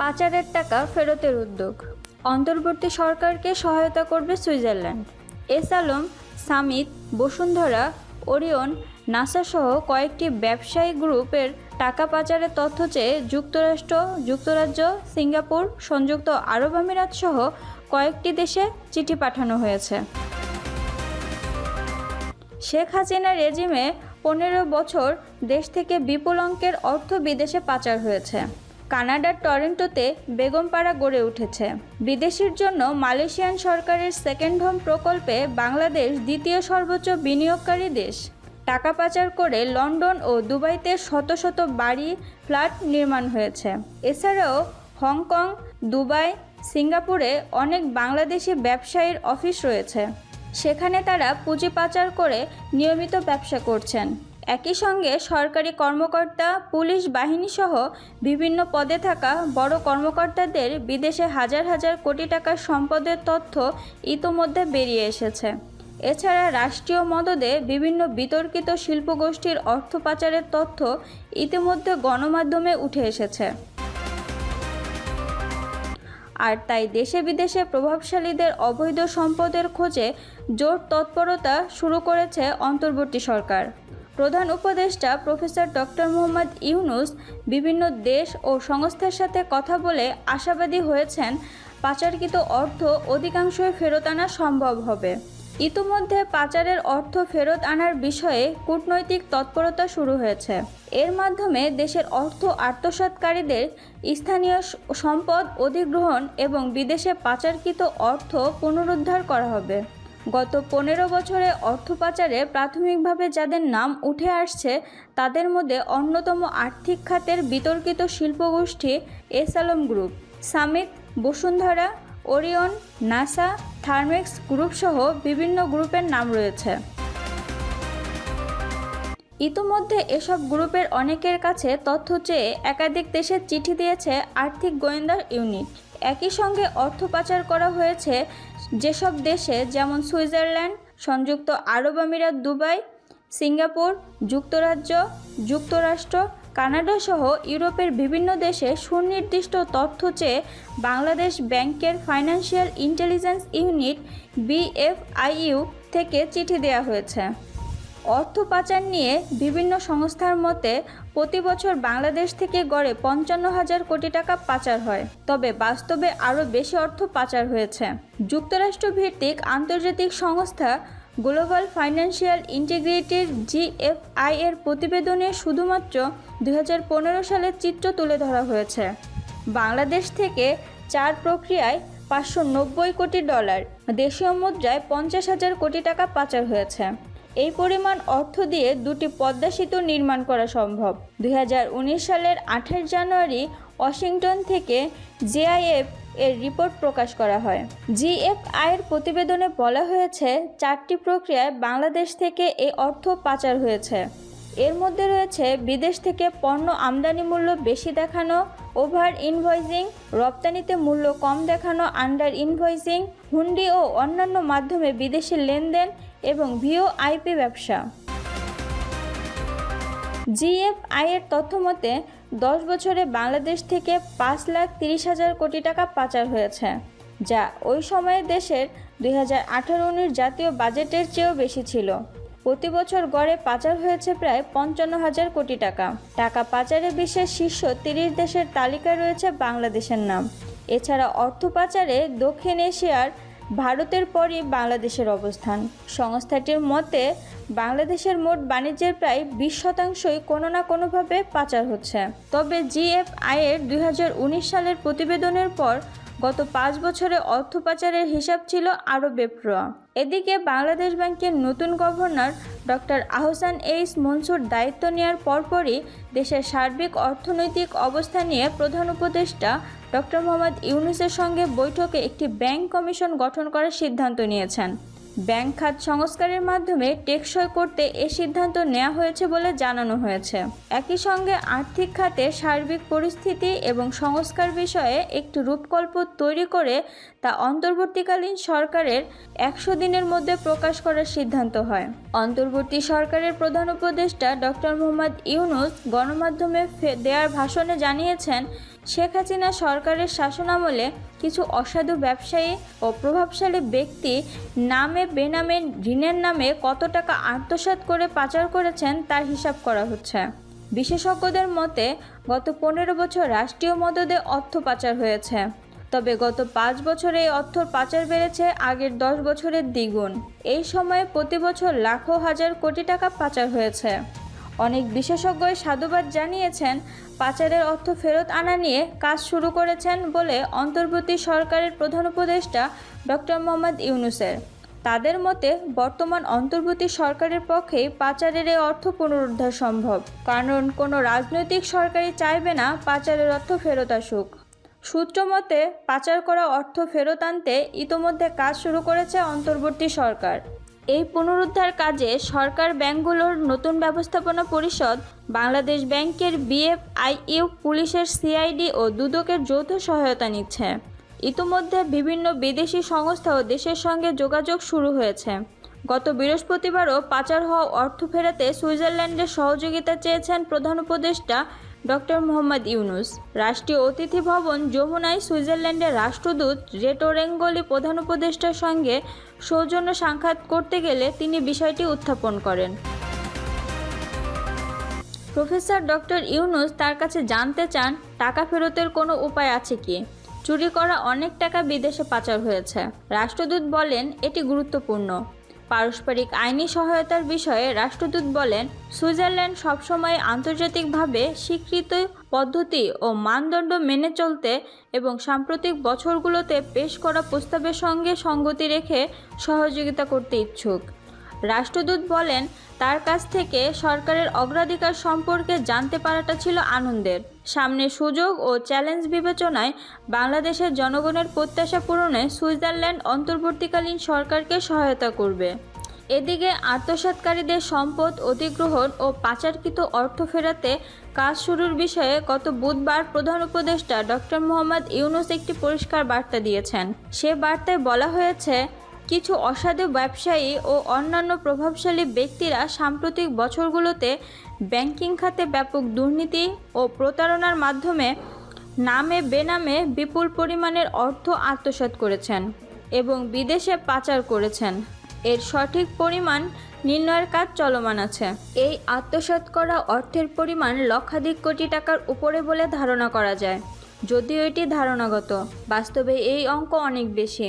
পাচারের টাকা ফেরতের উদ্যোগ। অন্তর্বর্তী সরকারকে সহায়তা করবে Switzerland. S Alam Summit, Bashundhara, Orion, Nassa সহ কয়েকটি ব্যবসায়ী গ্রুপের টাকা পাচারের তথ্য চেয়ে যুক্তরাষ্ট্র, যুক্তরাজ্য, সিঙ্গাপুর, সংযুক্ত আরব আমিরাত সহ কয়েকটি দেশে চিঠি পাঠানো হয়েছে। শেখ হাসিনা রেজিমে পনেরো বছর দেশ থেকে বিপুল অঙ্কের অর্থ বিদেশে পাচার হয়েছে। কানাডার টরেন্টোতে বেগমপাড়া গড়ে উঠেছে। বিদেশির জন্য মালয়েশিয়ান সরকারের সেকেন্ড হোম প্রকল্পে বাংলাদেশ দ্বিতীয় সর্বোচ্চ বিনিয়োগকারী দেশ। টাকা পাচার করে লন্ডন ও দুবাইতে শত শত বাড়ি, ফ্ল্যাট নির্মাণ হয়েছে। এছাড়াও হংকং, দুবাই, সিঙ্গাপুরে অনেক বাংলাদেশি ব্যবসায়ীর অফিস রয়েছে। সেখানে তারা পুঁজি পাচার করে নিয়মিত ব্যবসা করছেন। একই সঙ্গে সরকারি কর্মকর্তা, পুলিশ বাহিনী সহ বিভিন্ন পদে থাকা বড় কর্মকর্তাদের বিদেশে হাজার হাজার কোটি টাকার সম্পদের তথ্য ইতোমধ্যে বেরিয়ে এসেছে। এছাড়া রাষ্ট্রীয় মদদে বিভিন্ন বিতর্কিত শিল্পগোষ্ঠীর অর্থ পাচারের তথ্য ইতিমধ্যে গণমাধ্যমে উঠে এসেছে। আর তাই দেশে বিদেশে প্রভাবশালীদের অবৈধ সম্পদের খোঁজে জোর তৎপরতা শুরু করেছে অন্তর্বর্তী সরকার। প্রধান উপদেষ্টা প্রফেসর ডক্টর মোহাম্মদ ইউনুস বিভিন্ন দেশ ও সংস্থার সাথে কথা বলে আশাবাদী হয়েছেন পাচারকৃত অর্থ অধিকাংশই ফেরত আনা সম্ভব হবে। ইতোমধ্যে পাচারের অর্থ ফেরত আনার বিষয়ে কূটনৈতিক তৎপরতা শুরু হয়েছে। এর মাধ্যমে দেশের অর্থ আত্মসাৎকারীদের স্থানীয় সম্পদ অধিগ্রহণ এবং বিদেশে পাচারকৃত অর্থ পুনরুদ্ধার করা হবে। গত পনেরো বছরে অর্থ পাচারে প্রাথমিকভাবে যাদের নাম উঠে আসছে, তাদের মধ্যে অন্যতম আর্থিক খাতের বিতর্কিত শিল্পগোষ্ঠী S Alam group Summit Bashundhara, Orion, Nassa, Thermax group সহ বিভিন্ন গ্রুপের নাম রয়েছে। ইতোমধ্যে এসব গ্রুপের অনেকের কাছে তথ্য চেয়ে একাধিক দেশে চিঠি দিয়েছে আর্থিক গোয়েন্দা ইউনিট। একই সঙ্গে অর্থ পাচার করা হয়েছে যেসব দেশে, যেমন সুইজারল্যান্ড, সংযুক্ত আরব আমিরাত, দুবাই, সিঙ্গাপুর, যুক্তরাজ্য, যুক্তরাষ্ট্র, কানাডা সহ ইউরোপের বিভিন্ন দেশে সুনির্দিষ্ট তথ্য চেয়ে বাংলাদেশ ব্যাংকের ফাইন্যান্সিয়াল ইন্টেলিজেন্স ইউনিট বিএফআইইউ থেকে চিঠি দেওয়া হয়েছে। অর্থ পাচার নিয়ে বিভিন্ন সংস্থার মতে প্রতি বছর বাংলাদেশ থেকে গড়ে পঞ্চান্ন হাজার কোটি টাকা পাচার হয়। তবে বাস্তবে আরও বেশি অর্থ পাচার হয়েছে। যুক্তরাষ্ট্র ভিত্তিক আন্তর্জাতিক সংস্থা গ্লোবাল ফাইন্যান্সিয়াল ইন্টিগ্রিটির জিএফআই এর প্রতিবেদনে শুধুমাত্র দু হাজার পনেরো সালের চিত্র তুলে ধরা হয়েছে। বাংলাদেশ থেকে চার প্রক্রিয়ায় পাঁচশো নব্বই কোটি ডলার, দেশীয় মুদ্রায় পঞ্চাশ হাজার কোটি টাকা পাচার হয়েছে। এই পরিমাণ অর্থ দিয়ে দুটি পদ্মা সেতু নির্মাণ করা সম্ভব। দুই হাজার উনিশ সালের আঠাশ জানুয়ারি ওয়াশিংটন থেকে জেআইএফ এর রিপোর্ট প্রকাশ করা হয়। জিএফআই এর প্রতিবেদনে বলা হয়েছে, চারটি প্রক্রিয়ায় বাংলাদেশ থেকে এই অর্থ পাচার হয়েছে। এর মধ্যে রয়েছে বিদেশ থেকে পণ্য আমদানি মূল্য বেশি দেখানো, ওভার ইনভয়েসিং রপ্তানিতে মূল্য কম দেখানো, আন্ডার ইনভয়েসিং হুন্ডি ও অন্যান্য মাধ্যমে বিদেশি লেনদেন এবং ভিও আইপি ব্যবসা। জিএফআই এর তথ্য মতে, দশ বছরে বাংলাদেশ থেকে পাঁচ লাখ তিরিশ হাজার কোটি টাকা পাচার হয়েছে, যা ওই সময়ে দেশের দুই হাজার জাতীয় বাজেটের চেয়েও বেশি ছিল। প্রতি বছর গড়ে পাচার হয়েছে প্রায় পঞ্চান্ন হাজার কোটি টাকা। টাকা পাচারে বিশ্বের শীর্ষ তিরিশ দেশের তালিকায় রয়েছে বাংলাদেশের নাম। এছাড়া অর্থ পাচারে দক্ষিণ এশিয়ার, ভারতের পরই বাংলাদেশের অবস্থান। সংস্থাটির মতে, বাংলাদেশের মোট বাণিজ্যের প্রায় বিশ শতাংশই কোনো না কোনোভাবে পাচার হচ্ছে। তবে জিএফআই এর দুই সালের প্রতিবেদনের পর গত পাঁচ বছরে অর্থ পাচারের হিসাব ছিল আরও বেপরোয়া এদিকে বাংলাদেশ ব্যাংকের নতুন governor doctor Ahsan H Mansur দায়িত্ব নেওয়ার পরপরই দেশের সার্বিক অর্থনৈতিক অবস্থা নিয়ে প্রধান উপদেষ্টা ডক্টর মোহাম্মদ ইউনুসের সঙ্গে বৈঠকে একটি ব্যাংক কমিশন গঠন করার সিদ্ধান্ত নিয়েছেন। ব্যাংক খাত সংস্কারের মাধ্যমে টেকসই করতে এ সিদ্ধান্ত নেওয়া হয়েছে বলে জানানো হয়েছে। একই সঙ্গে আর্থিক খাতে সার্বিক পরিস্থিতি এবং সংস্কার বিষয়ে একটি রূপকল্প তৈরি করে তা অন্তর্বর্তীকালীন সরকারের একশো দিনের মধ্যে প্রকাশ করার সিদ্ধান্ত হয়। অন্তর্বর্তী সরকারের প্রধান উপদেষ্টা ডক্টর মোহাম্মদ ইউনুস গণমাধ্যমে দেওয়ার ভাষণে জানিয়েছেন শেখ হাসিনা সরকারের শাসনামলে কিছু অসাধু ব্যবসায়ী ও প্রভাবশালী ব্যক্তি নামে বেনামে ঋণের নামে কত টাকা আত্মসাৎ করে পাচার করেছেন তার হিসাব করা হচ্ছে। বিশেষজ্ঞদের মতে, গত পনেরো বছর রাষ্ট্রীয় মদদে অর্থ পাচার হয়েছে। তবে গত পাঁচ বছরে এই অর্থ পাচার বেড়েছে আগের দশ বছরের দ্বিগুণ। এই সময়ে প্রতি বছর লাখো হাজার কোটি টাকা পাচার হয়েছে। অনেক বিশেষজ্ঞই সাধুবাদ জানিয়েছেন, পাচারের অর্থ ফেরত আনা নিয়ে কাজ শুরু করেছেন বলে অন্তর্বর্তী সরকারের প্রধান উপদেষ্টা ডক্টর মোহাম্মদ ইউনুসের। তাদের মতে, বর্তমান অন্তর্বর্তী সরকারের পক্ষেই পাচারের এই অর্থ পুনরুদ্ধার সম্ভব, কারণ কোনো রাজনৈতিক সরকারই চাইবে না পাচারের অর্থ ফেরত আসুক। সূত্র মতে, পাচার করা অর্থ ফেরত আনতে ইতোমধ্যে কাজ শুরু করেছে অন্তর্বর্তী সরকার। এই পুনরুদ্ধার কাজে সরকার ব্যাংকগুলোর নতুন ব্যবস্থাপনা পরিষদ, বাংলাদেশ ব্যাংকের বিএফআইইউ পুলিশের সিআইডি ও দুদকের যৌথ সহায়তা নিচ্ছে। ইতোমধ্যে বিভিন্ন বিদেশি সংস্থা ও দেশের সঙ্গে যোগাযোগ শুরু হয়েছে। গত বৃহস্পতিবারও পাচার হওয়া অর্থ ফেরাতে সুইজারল্যান্ডের সহযোগিতা চেয়েছেন প্রধান উপদেষ্টা ডক্টর মোহাম্মদ ইউনুস, রাষ্ট্রীয় অতিথি ভবন যমুনায় সুইজারল্যান্ডের রাষ্ট্রদূত রেটো রেঙ্গলি প্রধান উপদেষ্টার সঙ্গে সৌজন্য সাক্ষাৎ করতে গেলে তিনি বিষয়টি উত্থাপন করেন। প্রফেসর ডক্টর ইউনুস তার কাছে জানতে চান, টাকা ফেরতের কোনো উপায় আছে কি? চুরি করা অনেক টাকা বিদেশে পাচার হয়েছে। রাষ্ট্রদূত বলেন, এটি গুরুত্বপূর্ণ। পারস্পরিক আইনি সহায়তার বিষয়ে রাষ্ট্রদূত বলেন, সুইজারল্যান্ড সবসময় আন্তর্জাতিকভাবে স্বীকৃত পদ্ধতি ও মানদণ্ড মেনে চলতে এবং সাম্প্রতিক বছরগুলোতে পেশ করা প্রস্তাবের সঙ্গে সঙ্গতি রেখে সহযোগিতা করতে ইচ্ছুক। রাষ্ট্রদূত বলেন, তার কাছ থেকে সরকারের অগ্রাধিকার সম্পর্কে জানতে পারাটা ছিল আনন্দের। সামনে সুযোগ ও চ্যালেঞ্জ বিবেচনায় বাংলাদেশের জনগণের প্রত্যাশা পূরণে সুইজারল্যান্ড অন্তর্বর্তীকালীন সরকারকে সহায়তা করবে। এদিকে আত্মসাৎকারীদের সম্পদ, অধিগ্রহণ ও পাচারকৃত অর্থ ফেরাতে কাজ শুরুর বিষয়ে গত বুধবার প্রধান উপদেষ্টা ডক্টর মোহাম্মদ ইউনুস একটি পরিষ্কার বার্তা দিয়েছেন। সে বার্তায় বলা হয়েছে কিছু অসাধু ব্যবসায়ী ও অন্যান্য প্রভাবশালী ব্যক্তিরা সাম্প্রতিক বছরগুলোতে ব্যাংকিং খাতে ব্যাপক দুর্নীতি ও প্রতারণার মাধ্যমে নামে বেনামে বিপুল পরিমাণের অর্থ আত্মসাৎ করেছেন এবং বিদেশে পাচার করেছেন। এর সঠিক পরিমাণ নির্ণয়ের কাজ চলমান আছে। এই আত্মসাৎ করা অর্থের পরিমাণ লক্ষাধিক কোটি টাকার উপরে বলে ধারণা করা যায়। যদিও এটি ধারণাগত, বাস্তবে এই অঙ্ক অনেক বেশি।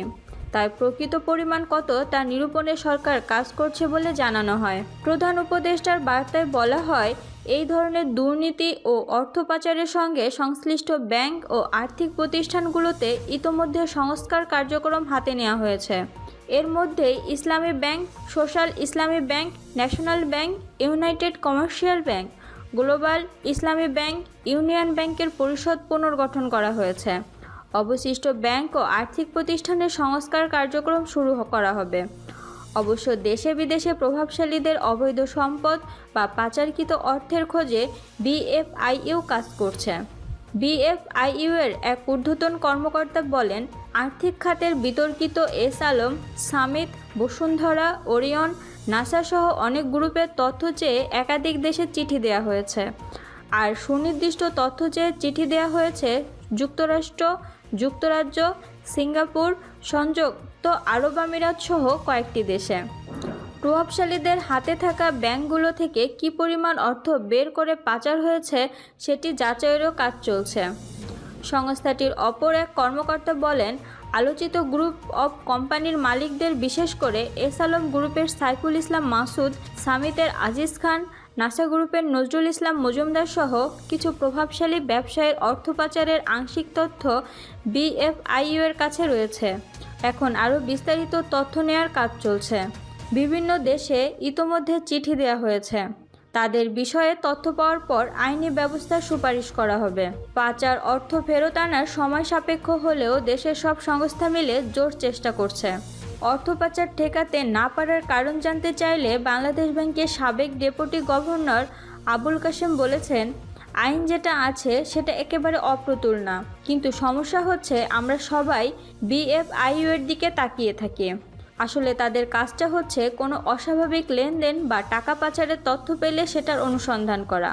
তাই প্রকৃত পরিমাণ কত তা নিরূপণে সরকার কাজ করছে বলে জানানো হয়। প্রধান উপদেষ্টার বার্তায় বলা হয়, এই ধরনের দুর্নীতি ও অর্থ পাচারের সঙ্গে সংশ্লিষ্ট ব্যাংক ও আর্থিক প্রতিষ্ঠানগুলোতে ইতোমধ্যে সংস্কার কার্যক্রম হাতে নেওয়া হয়েছে। এর মধ্যে Islami bank, social Islami bank, national bank, united commercial bank, global Islami bank, union ব্যাংকের পরিষদ পুনর্গঠন করা হয়েছে। অবশিষ্ট ব্যাংক ও আর্থিক প্রতিষ্ঠানের সংস্কার কার্যক্রম শুরু করা হবে। অবশ্য দেশে বিদেশে প্রভাবশালীদের অবৈধ সম্পদ বা পাচারকৃত অর্থের খোঁজে বিএফআইইউ কাজ করছে। বিএফআইইউ এর এক ঊর্ধ্বতন কর্মকর্তা বলেন, আর্থিক খাতের বিতর্কিত S Alam, Summit, Bashundhara, Orion Nassa সহ অনেক গ্রুপের তথ্য চেয়ে একাধিক দেশে চিঠি দেওয়া হয়েছে। আর সুনির্দিষ্ট তথ্য চেয়ে চিঠি দেওয়া হয়েছে যুক্তরাষ্ট্র যুক্তরাজ্য, সিঙ্গাপুর সংযুক্ত আরব আমিরাত সহ কয়েকটি দেশে। প্রভাবশালীদের হাতে থাকা ব্যাংকগুলো থেকে কী পরিমাণ অর্থ বের করে পাচার হয়েছে সেটি যাচাইয়েরও কাজ চলছে। সংস্থাটির অপর এক কর্মকর্তা বলেন, আলোচিত গ্রুপ অব কোম্পানির মালিকদের বিশেষ করে এস আলম গ্রুপের সাইফুল ইসলাম মাসুদ, সামিতের আজিজ খান নাসা গ্রুপের নজরুল ইসলাম মজুমদার সহ কিছু প্রভাবশালী ব্যবসায়ের অর্থ পাচারের আংশিক তথ্য বিএফআইইউ এর কাছে রয়েছে। এখন আরও বিস্তারিত তথ্য নেওয়ার কাজ চলছে। বিভিন্ন দেশে ইতোমধ্যে চিঠি দেওয়া হয়েছে। তাদের বিষয়ে তথ্য পাওয়ার পর আইনি ব্যবস্থার সুপারিশ করা হবে। পাচার অর্থ ফেরত আনার সময় সাপেক্ষ হলেও দেশের সব সংস্থা মিলে জোর চেষ্টা করছে। অর্থ পাচার ঠেকাতে না পারার কারণ জানতে চাইলে বাংলাদেশ ব্যাংকের সাবেক ডেপুটি গভর্নর আবুল কাশেম বলেছেন, আইন যেটা আছে সেটা একেবারে অপ্রতুল না। কিন্তু সমস্যা হচ্ছে আমরা সবাই বিএফআইইউ এর দিকে তাকিয়ে থাকি। আসলে তাদের কাজটা হচ্ছে কোনো অস্বাভাবিক লেনদেন বা টাকা পাচারের তথ্য পেলে সেটার অনুসন্ধান করা।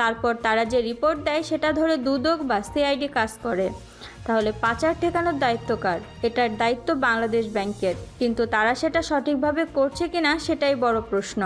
তারপর তারা যে রিপোর্ট দেয় সেটা ধরে দুদক বা সিআইডি কাজ করে। তাহলে পাচার ঠেকানোর দায়িত্ব কার? এটার দায়িত্ব বাংলাদেশ ব্যাংকের। কিন্তু তারা সেটা সঠিকভাবে করছে কিনা সেটাই বড় প্রশ্ন।